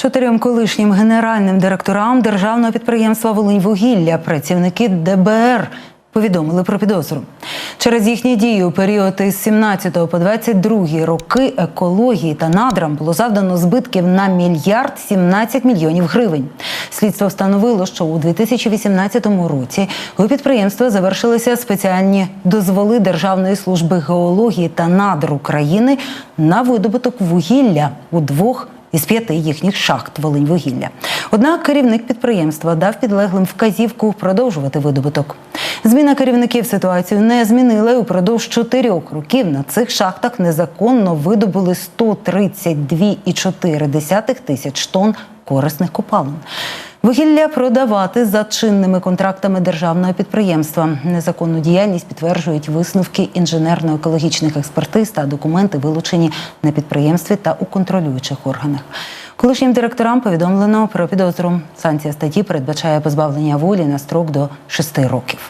Чотирьом колишнім генеральним директорам державного підприємства Волиньвугілля працівники ДБР повідомили про підозру. Через їхні дії у період із 17 по 22 роки екології та надрам було завдано збитків на мільярд 17 мільйонів гривень. Слідство встановило, що у 2018 році у підприємства завершилися спеціальні дозволи Державної служби геології та надр України на видобуток вугілля у двох із п'яти їхніх шахт Волиньвугілля. Однак керівник підприємства дав підлеглим вказівку продовжувати видобуток. Зміна керівників ситуацію не змінила. і Упродовж чотирьох років на цих шахтах незаконно видобули 132,4 тисяч тонн корисних копалин. Вугілля продавати за чинними контрактами державного підприємства. Незаконну діяльність підтверджують висновки інженерно-екологічних експертиз та документи, вилучені на підприємстві та у контролюючих органах. Колишнім директорам повідомлено про підозру. Санкція статті передбачає позбавлення волі на строк до 6 років.